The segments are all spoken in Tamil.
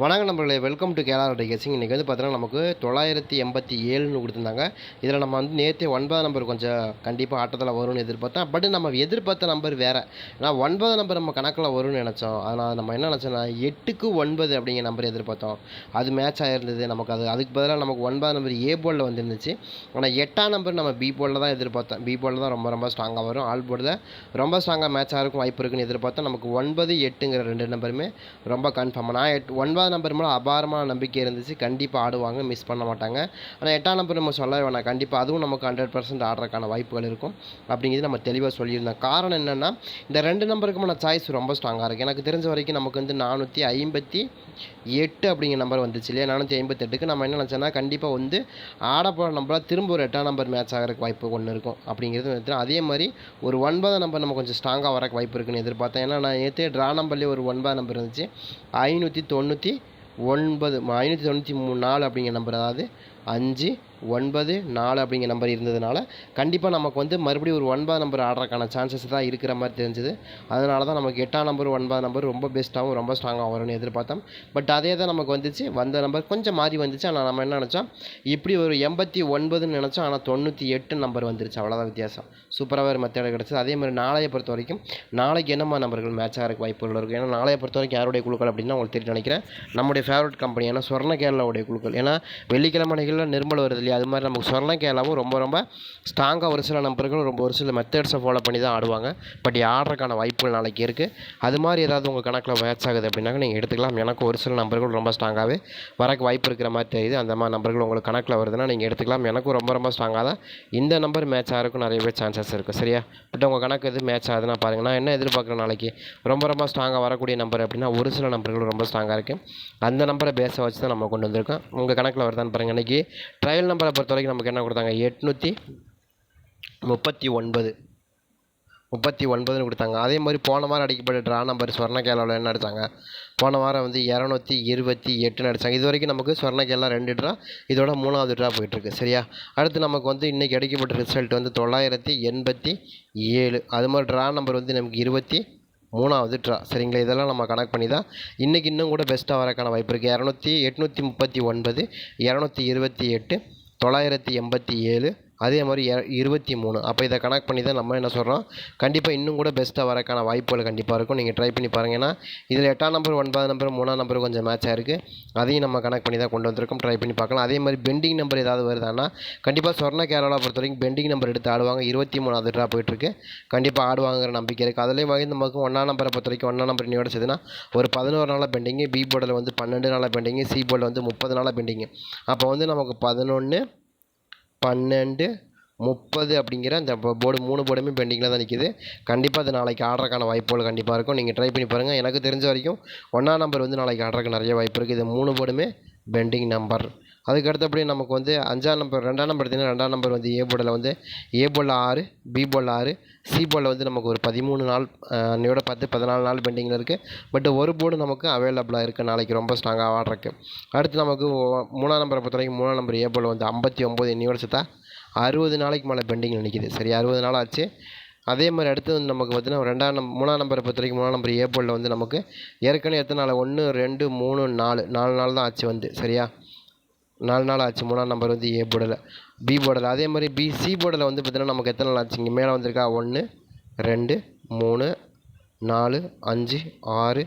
வணக்கம் நண்பர்களே வெல்கம் டு கேலாரோட கெஸிங். இன்றைக்கி வந்து பார்த்தீங்கன்னா நமக்கு தொள்ளாயிரத்தி எண்பத்தி ஏழுன்னு கொடுத்துருந்தாங்க. இதில் நம்ம வந்து நேற்று ஒன்பதாம் நம்பர் கொஞ்சம் கண்டிப்பாக ஆட்டத்தில் வரும்னு எதிர்பார்த்தேன் பட் நம்ம எதிர்பார்த்த நம்பர் வேறு. ஏன்னா ஒன்பதாம் நம்பர் நம்ம கணக்கில் வரும்னு நினச்சோம். அதனால் நம்ம என்ன நினச்சோன்னா எட்டுக்கு ஒன்பது அப்படிங்கிற நம்பர் எதிர்பார்த்தோம். அது மேட்ச் ஆகிருந்தது நமக்கு அது அதுக்கு பதிலாக நமக்கு ஒன்பதாம் நம்பர் ஏ போர்டில் வந்துருந்துச்சு. ஆனால் எட்டாம் நம்பர் நம்ம பி போர்டில் தான் எதிர்பார்த்தோம். பி போர்டில் தான் ரொம்ப ரொம்ப ஸ்ட்ராங்காக வரும். ஆல் போர்டில் ரொம்ப ஸ்ட்ராங்காக மேட்ச் இருக்கும் வாய்ப்பு இருக்குன்னு எதிர்பார்த்தோம் நமக்கு ஒன்பது எட்டுங்கிற ரெண்டு நம்பருமே ரொம்ப கன்ஃபார்ம் நான் எட் ஒன்பதாம் நம்பர் மேலே அபாரமான நம்பிக்கை இருந்துச்சு. கண்டிப்பாக ஆடுவாங்க. மிஸ் பண்ண மாட்டாங்க. ஆனால் எட்டாம் நம்பர் நம்ம சொல்ல வேணாம். கண்டிப்பாக அதுவும் நமக்கு ஹண்ட்ரட் பர்சன்ட் ஆடுறதுக்கான வாய்ப்புகள் இருக்கும். அப்படிங்கிறது நம்ம தெளிவாக சொல்லியிருந்தோம். காரணம் என்னென்னா இந்த ரெண்டு நம்பருக்குமான சாய்ஸ் ரொம்ப ஸ்ட்ராங்காக இருக்குது எனக்கு தெரிஞ்ச வரைக்கும் நமக்கு வந்து நானூற்றி ஐம்பத்தி எட்டு அப்படிங்கிற நம்பர் வந்துச்சு இல்லையா? நானூற்றி ஐம்பத்தெட்டுக்கு நம்ம என்ன நினச்சோன்னா கண்டிப்பாக வந்து ஆட போகிற நம்பராக திரும்ப ஒரு எட்டாம் நம்பர் மேட்ச் ஆகிறதுக்கு வாய்ப்பு ஒன்று இருக்கும். அப்படிங்கிறது நினைக்கிறேன் அதே மாதிரி ஒரு ஒன்பதாம் நம்பர் நம்ம கொஞ்சம் ஸ்ட்ராங்காக வரக்கு வாய்ப்பு இருக்குன்னு எதிர்பார்த்தேன். ஏன்னா நான் நேற்று ட்ரா நம்பர்லேயே ஒரு ஒன்பதாம் நம்பர் இருந்துச்சு. ஐநூற்றி தொண்ணூற்றி ஒன்பது ஐநூற்றி தொண்ணூற்றி மூணு நாலு அப்படிங்கிற நம்பர் அதாவது அஞ்சு ஒன்பது நாலு அப்படிங்கிற நம்பர் இருந்ததுனால கண்டிப்பாக நமக்கு வந்து மறுபடியும் ஒரு ஒன்பது நம்பர் ஆடுறதுக்கான சான்சஸ் தான் இருக்கிற மாதிரி தெரிஞ்சுது. அதனால தான் நமக்கு எட்டாம் நம்பர் ஒன்பது நம்பர் ரொம்ப பெஸ்ட்டாகவும் ரொம்ப ஸ்ட்ராங்காக வரும்னு எதிர்பார்த்தோம். பட் அதே தான் நமக்கு வந்துச்சு. வந்த நம்பர் கொஞ்சம் மாறி வந்துச்சு. ஆனால் நம்ம என்ன நினச்சோம்? இப்படி ஒரு எண்பத்தி ஒன்பதுன்னு நினச்சோம். ஆனால் தொண்ணூற்றி எட்டு நம்பர் வந்துருச்சு. அவ்வளோதான் வித்தியாசம். சூப்பராக ஒரு மெத்தேடு கிடச்சிது. அதே மாதிரி நாளையை பொறுத்த வரைக்கும் நாளைக்கு என்னமா நம்பர்கள் மேட்சாக இருக்க வாய்ப்புகள் இருக்குது ஏன்னா நாளையை பொறுத்த வரைக்கும் யாருடைய குழுக்கள் அப்படின்னா உங்களுக்கு தெரியும் நினைக்கிறேன். நம்முடைய ஃபேவரட் கம்பெனி ஏன்னா சொர்ண கேரளாவுடைய குழுக்கள். ஏன்னா வெள்ளிக்கிழமை நிகழ்ச்சியில் நிர்மல் வருது இல்லையா அது மாதிரி நமக்கு சொர்ண கேளாவும் ரொம்ப ரொம்ப ஸ்ட்ராங்காக ஒரு சில நம்பர்கள் ரொம்ப ஒரு சில மெத்தட்ஸை ஃபாலோ பண்ணி தான் ஆடுவாங்க. பட் ஆடுறதுக்கான வாய்ப்புகள் நாளைக்கு இருக்குது அது மாதிரி ஏதாவது உங்கள் கணக்கில் மேட்ச் ஆகுது அப்படின்னாக்க நீங்கள் எடுத்துக்கலாம். எனக்கு ஒரு சில நம்பர்கள் ரொம்ப ஸ்ட்ராங்காகவே வரக்கு வாய்ப்பு இருக்கிற மாதிரி தெரியுது. அந்த மாதிரி நம்பர்கள் உங்களுக்கு கணக்கில் வருதுன்னா நீங்கள் எடுத்துக்கலாம். எனக்கும் ரொம்ப ரொம்ப ஸ்ட்ராங்காக தான். இந்த நம்பர் மேட்ச் ஆகிறதுக்கும் நிறையவே சான்சஸ் இருக்குது சரியா? பட் உங்கள் கணக்கு எது மேட்ச் ஆகுதுன்னா பாருங்கள் நான் என்ன எதிர்பார்க்குறேன் நாளைக்கு? ரொம்ப ரொம்ப ஸ்ட்ராங்காக வரக்கூடிய நம்பர் அப்படின்னா ஒரு சில நம்பர்கள் ரொம்ப ஸ்ட்ராங்காக இருக்குது அந்த நம்பரை பேஸை வச்சு தான் நம்ம கொண்டு வந்திருக்கோம். உங்கள் கணக்கில் வருதான்னு பாருங்கள் இன்றைக்கி ட்ரையல் நம்பர் பொறுத்த வரைக்கும் நமக்கு என்ன கொடுத்தாங்க? எட்நூற்றி முப்பத்தி ஒன்பது. முப்பத்தி ஒன்பதுன்னு கொடுத்தாங்க. அதே மாதிரி போன வாரம் அடிக்கப்பட்ட ட்ரா நம்பர் ஸ்வர்ண கேலாவில் என்ன அடித்தாங்க போன வாரம் வந்து இரநூத்தி இருபத்தி எட்டுன்னு அடித்தாங்க இது வரைக்கும் நமக்கு ஸ்வர்ண ரெண்டு ட்ரா இதோட மூணாவது ட்ரா போயிட்டுருக்கு. சரியா? அடுத்து நமக்கு வந்து இன்றைக்கி அடிக்கப்பட்ட ரிசல்ட் வந்து தொள்ளாயிரத்தி எண்பத்தி ஏழு. அது மாதிரி ட்ரா நம்பர் வந்து நமக்கு இருபத்தி மூணாவது ட்ரா சரிங்களா? இதெல்லாம் நம்ம கணக்கு பண்ணி தான் இன்றைக்கி இன்னும் கூட பெஸ்ட்டாக வரக்கான வாய்ப்பு இருக்குது இரநூத்தி எட்நூற்றி முப்பத்தி ஒன்பது இரநூத்தி இருபத்தி எட்டு தொள்ளாயிரத்தி எண்பத்தி ஏழு அதே மாதிரி எ இருபத்தி மூணு. அப்போ இதை கணக்கு பண்ணி தான் நம்ம என்ன சொல்கிறோம் கண்டிப்பாக இன்னும் கூட பெஸ்ட்டாக வரக்கான வாய்ப்புகள் கண்டிப்பாக இருக்கும். நீங்கள் ட்ரை பண்ணி பாருங்கள் ஏன்னா இதில் எட்டாம் நம்பர் ஒன்பதாம் நம்பர் மூணாம் நம்பர் கொஞ்சம் மேட்ச் ஆயிருக்கு. அதையும் நம்ம கணக்கு பண்ணி தான் கொண்டு வந்திருக்கோம். ட்ரை பண்ணி பார்க்கலாம். அதே மாதிரி பெண்டிங் நம்பர் ஏதாவது வருதான்னா கண்டிப்பாக சொர்ண கேரளா பொறுத்த வரைக்கும் பெண்டிங் நம்பர் எடுத்து ஆடுவாங்க. இருபத்தி மூணாவது ட்ரா போயிட்டுருக்கு. கண்டிப்பாக ஆடுவாங்கிற நம்பிக்கை இருக்குது அதுலேயும் வகை நமக்கு ஒன்றாம் நம்பரை பொறுத்த வரைக்கும் ஒன்றாம் நம்பர் இன்னையோட சேர்த்துனா ஒரு பதினோரு நாளாக பெண்டிங்கு பி போர்டில் வந்து பன்னெண்டு நாளாக பெண்டிங்கு சி போர்டில் வந்து முப்பது நாளாக பெண்டிங்கு அப்போ வந்து நமக்கு பதினொன்று பன்னெண்டு முப்பது அப்படிங்கிற அந்த போர்டு மூணு போர்டுமே பெண்டிங்கில் தான் நிற்கிது கண்டிப்பாக அது நாளைக்கு ஆடுறதுக்கான வாய்ப்புகள் கண்டிப்பாக இருக்கும். நீங்கள் ட்ரை பண்ணி பாருங்கள் எனக்கு தெரிஞ்ச வரைக்கும் ஒன்றாம் நம்பர் வந்து நாளைக்கு ஆடுறதுக்கு நிறைய வாய்ப்பு இருக்குது இது மூணு போர்டுமே பெண்டிங் நம்பர் அதுக்கு அடுத்தபடி நமக்கு வந்து அஞ்சாம் நம்பர் ரெண்டாம் நம்பர் எடுத்திங்கன்னா ரெண்டாம் நம்பர் வந்து ஏ போர்டில் வந்து ஏ போர்டில் ஆறு பி போர்டில் ஆறு சி போர்டில் வந்து நமக்கு ஒரு பதிமூணு நாள் அன்னையோட பத்து பதினாலு நாள் பெண்டிங்கில் இருக்குது பட் ஒரு போர்டு நமக்கு அவைலபிளாக இருக்குது நாளைக்கு ரொம்ப ஸ்ட்ராங்காக ஆடுறக்கு அடுத்து நமக்கு மூணாம் நம்பரை பொறுத்த வரைக்கும் மூணாம் நம்பர் ஏ போர்டில் வந்து ஐம்பத்தி ஒம்பது இன்னையோட சேர்த்தா அறுபது நாளைக்கு மேலே பெண்டிங்கில் நிற்கிது சரி அறுபது நாள் ஆச்சு. அதே மாதிரி அடுத்து வந்து நமக்கு பார்த்தீங்கன்னா ரெண்டாம் நம் மூணாம் நம்பரை பொறுத்த வரைக்கும் மூணாம் நம்பர் ஏ போர்டில் வந்து நமக்கு ஏற்கனவே எத்தனை நாள்? ஒன்று ரெண்டு மூணு நாலு நாலு நாள் தான் ஆச்சு வந்து. சரியா? நாலு நாள் ஆச்சு மூணாம் நம்பர் வந்து ஏ போர்டில் பி போர்டில் அதே மாதிரி பி சி போர்டில் வந்து பார்த்தீங்கன்னா நமக்கு எத்தனை நாள் ஆச்சுங்க? மேலே வந்திருக்கா? ஒன்று ரெண்டு மூணு நாலு அஞ்சு ஆறு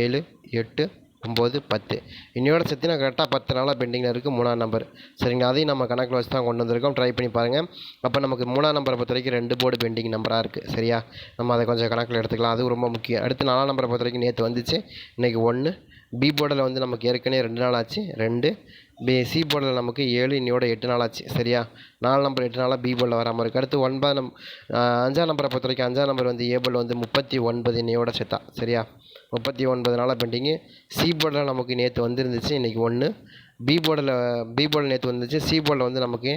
ஏழு எட்டு ஒம்பது பத்து. இன்னையோட சேர்த்தினா கரெக்டாக பத்து நாளாக பெண்டிங்கில் இருக்குது மூணாம் நம்பர் சரிங்களா அதையும் நம்ம கணக்கில் வச்சு தான் கொண்டு வந்திருக்கோம். ட்ரை பண்ணி பாருங்கள் அப்போ நமக்கு மூணாம் நம்பரை பொறுத்த வரைக்கும் ரெண்டு போர்டு பெண்டிங் நம்பராக இருக்குது சரியா? நம்ம அதை கொஞ்சம் கணக்கில் எடுத்துக்கலாம். அதுவும் ரொம்ப முக்கியம். அடுத்து நாலாம் நம்பரை பொறுத்த வரைக்கும் நேற்று வந்துச்சு இன்றைக்கி ஒன்று பி போர்டில் வந்து நமக்கு ஏற்கனவே ரெண்டு நாள் ஆச்சு. ரெண்டு பி சி போர்டில் நமக்கு ஏழு இன்னையோட எட்டு நாள் ஆச்சு. சரியா? நாலு நம்பர் எட்டு நாளாக பி போர்டில் வராமல் இருக்குது அடுத்து ஒன்பது நம் அஞ்சாம் நம்பரை பொறுத்த வரைக்கும் அஞ்சாம் நம்பர் வந்து ஏ போர்டில் வந்து முப்பத்தி ஒன்பது இன்னையோட செத்தா சரியா? முப்பத்தி ஒன்பது நாளாக பெண்டிங்கு சி போர்டில் நமக்கு நேற்று வந்துருந்துச்சு. இன்றைக்கி ஒன்று பி போர்டில் பி போர்டில் நேற்று வந்துச்சு. சி போர்டில் வந்து நமக்கு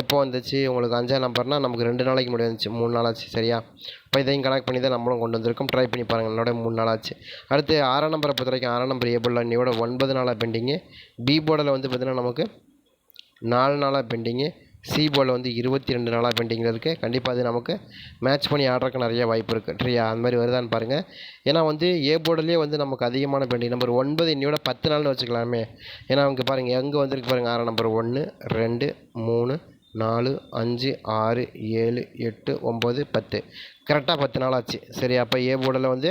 எப்போ வந்துச்சு? உங்களுக்கு அஞ்சாம் நம்பர்னால் நமக்கு ரெண்டு நாளைக்கு முன்னாடி வந்துச்சு. மூணு நாள் ஆச்சு சரியா? இப்போ இதையும் கனெக்ட் பண்ணி தான் நம்மளும் கொண்டு வந்திருக்கோம். ட்ரை பண்ணி பாருங்கள். என்னோட மூணு நாள் ஆச்சு. அடுத்து ஆறாம் நம்பரை பொறுத்த வரைக்கும் ஆறாம் நம்பர் ஏ போர்டில் இன்னையோட ஒன்பது நாளாக பெண்டிங்கு பி போர்டில் வந்து பார்த்திங்கன்னா நமக்கு நாலு நாளாக பெண்டிங்கு சி போர்டில் வந்து இருபத்தி ரெண்டு நாளாக பெண்டிங்கில் இருக்குது கண்டிப்பாக அது நமக்கு மேட்ச் பண்ணி ஆடுறதுக்கு நிறைய வாய்ப்பு இருக்குது ட்ரியா அந்த மாதிரி வருதான்னு பாருங்கள் ஏன்னா வந்து ஏ போர்டுலேயே வந்து நமக்கு அதிகமான பெண்டிங். நம்பர் ஒன்பது இன்னையோட பத்து நாள்னு வச்சுக்கலாமே. ஏன்னா அவங்க பாருங்கள் எங்கே வந்திருக்கு பாருங்கள் ஆறாம் நம்பர் ஒன்று ரெண்டு மூணு நாலு அஞ்சு ஆறு ஏழு எட்டு ஒம்பது பத்து. கரெக்டாக பத்து நாள் ஆச்சு. சரி அப்போ ஏ போர்டில் வந்து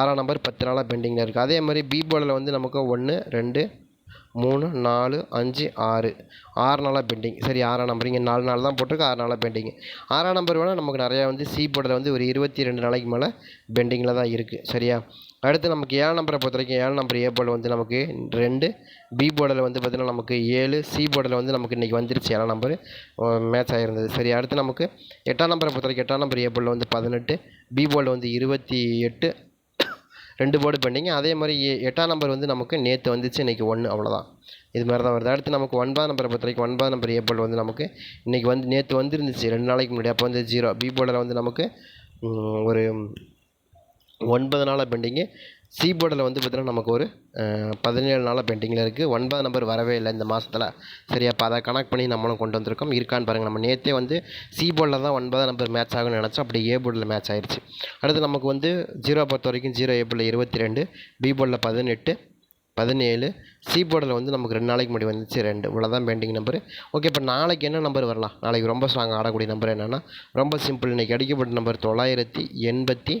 ஆறாம் நம்பர் பத்து நாளாக பெண்டிங்கில் இருக்குது அதே மாதிரி பி போர்டில் வந்து நமக்கு ஒன்று ரெண்டு மூணு நாலு அஞ்சு ஆறு. ஆறு நாளாக பெண்டிங் சரி ஆறாம் நம்பர் இங்கே நாலு நாள் தான் போட்டிருக்கு ஆறு நாளாக பெண்டிங் ஆறாம் நம்பர் வேணால் நமக்கு நிறையா வந்து சி போர்டில் வந்து ஒரு இருபத்தி ரெண்டு நாளைக்கு மேலே பெண்டிங்கில் தான் இருக்குது சரியா? அடுத்து நமக்கு ஏழாம் நம்பரை பொறுத்த வரைக்கும் ஏழாம் நம்பர் ஏ போர்டில் வந்து நமக்கு ரெண்டு பி போர்டில் வந்து பார்த்திங்கன்னா நமக்கு ஏழு சி போர்டில் வந்து நமக்கு இன்றைக்கி வந்துருச்சு. ஏழாம் நம்பர் மேட்ச் ஆகிருந்தது சரி அடுத்து நமக்கு எட்டாம் நம்பரை பொறுத்த வரைக்கும் எட்டாம் நம்பர் ஏ போர்டில் வந்து பதினெட்டு பி போர்டில் வந்து இருபத்தி எட்டு ரெண்டு போர்டு பெண்டிங் அதே மாதிரி எட்டாம் நம்பர் வந்து நமக்கு நேற்று வந்துச்சு இன்றைக்கி ஒன்று அவ்வளோதான் இது மாதிரி தான் வருது. அடுத்து நமக்கு ஒன்பதாம் நம்பரை பொறுத்த வரைக்கும் ஒன்பதாம் நம்பர் ஏ போர்டு வந்து நமக்கு இன்றைக்கி வந்து நேற்று வந்துருந்துச்சு. ரெண்டு நாளைக்கு முன்னாடி. அப்போ வந்து ஜீரோ பி போர்டில் வந்து நமக்கு ஒரு ஒன்பது நாளாக பெண்டிங்கு சி போர்டில் வந்து பார்த்தீங்கன்னா நமக்கு ஒரு பதினேழு நாளாக பெண்டிங்கில் இருக்குது ஒன்பது நம்பர் வரவே இல்லை இந்த மாதத்தில் சரி அப்போ அதை கனெக்ட் பண்ணி நம்மளும் கொண்டு வந்திருக்கோம். இருக்கான்னு பாருங்கள் நம்ம நேற்றே வந்து சி போர்டில் தான் ஒன்பதாம் நம்பர் மேட்ச் ஆகும்னு நினச்சோம். அப்படி ஏ போர்டில் மேட்ச் ஆயிடுச்சு அடுத்து நமக்கு வந்து ஜீரோ பொறுத்த வரைக்கும் ஜீரோ ஏ போர்டில் இருபத்தி ரெண்டு பி போர்டில் பதினெட்டு பதினேழு சி போர்டில் வந்து நமக்கு ரெண்டு நாளைக்கு முன்னாடி வந்துச்சு ரெண்டு. இவ்வளோ தான் பெண்டிங் நம்பர் ஓகே இப்போ நாளைக்கு என்ன நம்பர் வரலாம்? நாளைக்கு ரொம்ப ஸ்ட்ராங் ஆடக்கூடிய நம்பர் என்னென்னா ரொம்ப சிம்பிள் இன்றைக்கி அடிக்கப்பட்ட நம்பர் தொள்ளாயிரத்தி எண்பத்தி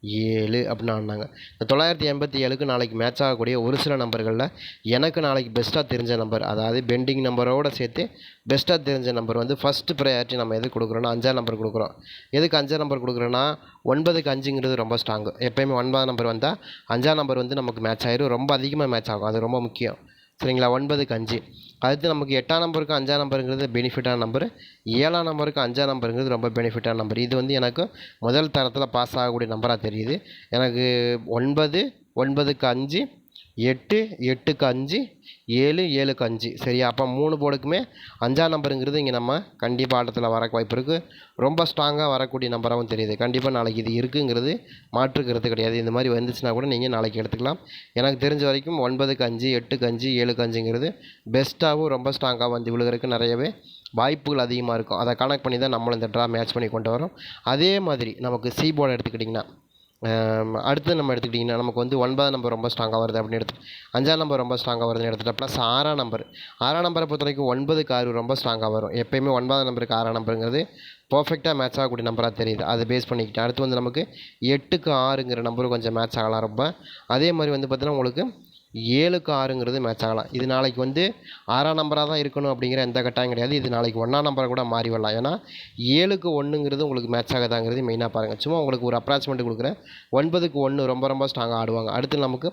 ஏழு அப்படின்னு ஆடினாங்க. இந்த தொள்ளாயிரத்தி எண்பத்தி ஏழுக்கு நாளைக்கு மேட்ச் ஆகக்கூடிய ஒரு சில நம்பர்களில் எனக்கு நாளைக்கு பெஸ்ட்டாக தெரிஞ்ச நம்பர் அதாவது பெண்டிங் நம்பரோடு சேர்த்து பெஸ்ட்டாக தெரிஞ்ச நம்பர் வந்து ஃபஸ்ட்டு ப்ரையாரிட்டி நம்ம எது கொடுக்குறோன்னா அஞ்சாம் நம்பர் கொடுக்குறோம். எதுக்கு அஞ்சாம் நம்பர் கொடுக்குறோன்னா ஒன்பதுக்கு அஞ்சுங்கிறது ரொம்ப ஸ்ட்ராங்கு எப்போயுமே ஒன்பதாம் நம்பர் வந்தால் அஞ்சாம் நம்பர் வந்து நமக்கு மேட்ச் ஆயிரும். ரொம்ப அதிகமாக மேட்ச் ஆகும். அது ரொம்ப முக்கியம். சரிங்களா? ஒன்பதுக்கு அஞ்சு. அடுத்து நமக்கு எட்டாம் நம்பருக்கு அஞ்சாம் நம்பருங்கிறது பெனிஃபிட்டான நம்பர். ஏழாம் நம்பருக்கு அஞ்சாம் நம்பருங்கிறது ரொம்ப பெனிஃபிட்டான நம்பர். இது வந்து எனக்கு முதல் தரத்தில் பாஸ் ஆகக்கூடிய நம்பராக தெரியுது. எனக்கு ஒன்பது ஒன்பதுக்கு அஞ்சு எட்டு எட்டுக்கு அஞ்சு ஏழு ஏழுக்கு அஞ்சு. சரியா? அப்போ மூணு போர்டுக்குமே அஞ்சாம் நம்பருங்கிறது இங்கே நம்ம கண்டிப்பாக ஆட்டத்தில் வர வாய்ப்பு இருக்குது ரொம்ப ஸ்ட்ராங்காக வரக்கூடிய நம்பராகவும் தெரியுது. கண்டிப்பாக நாளைக்கு இது இருக்குங்கிறது மாற்றுக்கிறது கிடையாது. இந்த மாதிரி வந்துச்சுன்னா கூட நீங்கள் நாளைக்கு எடுத்துக்கலாம். எனக்கு தெரிஞ்ச வரைக்கும் ஒன்பதுக்கு அஞ்சு எட்டுக்கு அஞ்சு ஏழுக்கு அஞ்சுங்கிறது பெஸ்ட்டாகவும் ரொம்ப ஸ்ட்ராங்காக வந்து விழுகிறதுக்கு நிறையவே வாய்ப்புகள் அதிகமாக இருக்கும். அதை கனெக்ட் பண்ணி தான் நம்மளும் இந்த ட்ரா மேட்ச் பண்ணி கொண்டு வரோம். அதே மாதிரி நமக்கு சி போர்டு எடுத்துக்கிட்டிங்கன்னா அடுத்து நம்ம எடுத்துக்கிட்டிங்கன்னா நமக்கு வந்து ஒன்பதாம் நம்பர் ரொம்ப ஸ்ட்ராங்காக வருது அப்படின்னு எடுத்து அஞ்சாம் நம்பர் ரொம்ப ஸ்ட்ராங்காக வருதுன்னு எடுத்துட்டா ப்ளஸ் ஆறாம் நம்பர் ஆறாம் நம்பரை பொறுத்த வரைக்கும் ஒன்பதுக்கு ஆறு ரொம்ப ஸ்ட்ராங்காக வரும். எப்பயுமே ஒன்பதாம் நம்பருக்கு ஆறாம் நம்பருங்கிறது பர்ஃபெக்டாக மேட்ச் ஆகக்கூடிய நம்பராக தெரியுது. அதை பேஸ் பண்ணிக்கிட்டு அடுத்து வந்து நமக்கு எட்டுக்கு ஆறுங்கிற நம்பரும் கொஞ்சம் மேட்ச் ஆகலாம் ரொம்ப. அதே மாதிரி வந்து பார்த்தீங்கன்னா உங்களுக்கு ஏழுக்கு ஆறுங்கிறது மேட்ச் ஆகலாம். இது நாளைக்கு வந்து ஆறாம் நம்பராக தான் இருக்கணும் அப்படிங்கிற எந்த கட்டாயம் கிடையாது. இது நாளைக்கு ஒன்றாம் நம்பரை கூட மாறி வரலாம். ஏன்னா ஏழுக்கு ஒன்றுங்கிறது உங்களுக்கு மேட்ச் ஆகாதாங்கிறது மெயினாக பாருங்கள் சும்மா உங்களுக்கு ஒரு அப்ராச்மெண்ட் கொடுக்குறேன். ஒன்பதுக்கு ஒன்று ரொம்ப ரொம்ப ஸ்ட்ராங்காக ஆடுவாங்க. அடுத்து நமக்கு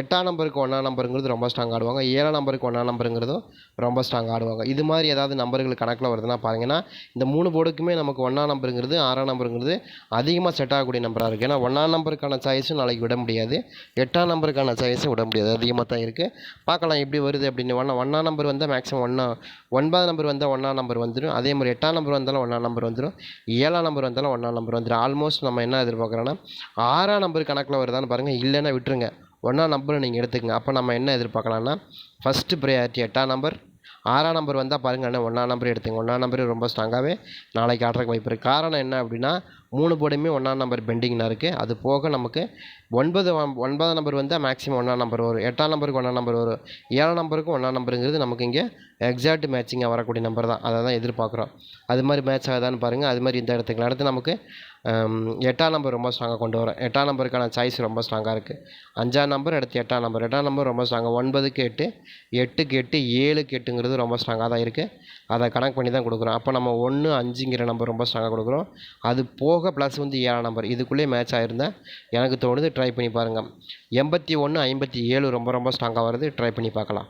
எட்டாம் நம்பருக்கு ஒன்றாம் நம்பருங்கிறது ரொம்ப ஸ்ட்ராங் ஆடுவாங்க. ஏழாம் நம்பருக்கு ஒன்றாம் நம்பருங்கிறதும் ரொம்ப ஸ்ட்ராங் ஆடுவாங்க. இது மாதிரி ஏதாவது நம்பர்கள் கணக்கில் வருதுன்னா பாருங்கன்னா இந்த மூணு போர்டுக்குமே நமக்கு ஒன்றாம் நம்பருங்கிறது ஆறாம் நம்பருங்கிறது அதிகமாக செட் ஆகக்கூடிய நம்பராக இருக்குது ஏன்னா ஒன்றாம் நம்பருக்கான சாய்ஸும் நாளைக்கு விட முடியாது. எட்டாம் நம்பருக்கான சாய்ஸும் விட முடியாது. அதிகமாக தான் இருக்குது பார்க்கலாம் எப்படி வருது அப்படின்னு. ஒன்றா ஒன்றாம் நம்பர் வந்தால் மேக்ஸிமம் ஒன்றா ஒன்பதாம் நம்பர் வந்தால் ஒன்றாம் நம்பர் வந்துடும் அதே மாதிரி எட்டாம் நம்பர் வந்தாலும் ஒன்றாம் நம்பர் வந்துடும் ஏழாம் நம்பர் வந்தாலும் ஒன்றாம் நம்பர் வந்துடும் ஆல்மோஸ்ட் நம்ம என்ன எதிர்பார்க்குறோன்னா ஆறாம் நம்பர் கணக்கில் வருதான்னு பாருங்கள் இல்லைன்னா விட்டுருங்க. ஒன்றாம் நம்பரை நீங்கள் எடுத்துக்கங்க. அப்போ நம்ம என்ன எதிர்பார்க்கலாம்னா ஃபஸ்ட்டு ப்ரையாரிட்டி எட்டாம் நம்பர் ஆறாம் நம்பர் வந்தால் பாருங்கள் அண்ணா ஒன்றாம் நம்பர் எடுத்துங்க. ஒன்றாம் நம்பர் ரொம்ப ஸ்ட்ராங்காகவே நாளைக்கு ஆடுறதுக்கு வாய்ப்பு இருக்குது காரணம் என்ன அப்படின்னா மூணு போர்டுமே ஒன்றாம் நம்பர் பெண்டிங்னா இருக்குது அது போக நமக்கு ஒன்பது ஒன்பதாம் நம்பர் வந்தால் மேக்ஸிமம் ஒன்றாம் நம்பர் வரும். எட்டாம் நம்பருக்கு ஒன்றாம் நம்பர் வரும். ஏழாம் நம்பருக்கும் ஒன்றாம் நம்பருங்கிறது நமக்கு இங்கே எக்ஸாக்ட் மேட்சிங்காக வரக்கூடிய நம்பர் தான். அதை தான் எதிர்பார்க்குறோம். அது மாதிரி மேட்ச் ஆகுதான்னு பாருங்கள் அது மாதிரி இந்த இடத்துக்கு. அடுத்து நமக்கு எட்டாம் நம்பர் ரொம்ப ஸ்ட்ராங்காக கொண்டு வரோம். எட்டாம் நம்பருக்கான சாய்ஸ் ரொம்ப ஸ்ட்ராங்காக இருக்குது அஞ்சாம் நம்பர் அடுத்து எட்டாம் நம்பர் எட்டாம் நம்பர் ரொம்ப ஸ்ட்ராங்காக ஒன்பதுக்கு எட்டு எட்டுக்கு எட்டு ஏழுக்கு எட்டுங்கிறது ரொம்ப ஸ்ட்ராங்காக தான் இருக்குது அதை கணக்கு பண்ணி தான் கொடுக்குறோம். அப்போ நம்ம ஒன்று அஞ்சுங்கிற நம்பர் ரொம்ப ஸ்ட்ராங்காக கொடுக்குறோம். அது போக ப்ளஸ் வந்து ஏழாம் நம்பர் இதுக்குள்ளேயே மேட்ச் ஆயிருந்தால் எனக்கு தோணுது ட்ரை பண்ணி பாருங்கள் எண்பத்தி ஒன்று ஐம்பத்தி ஏழு ரொம்ப ரொம்ப ஸ்ட்ராங்காக வருது. ட்ரை பண்ணி பார்க்கலாம்.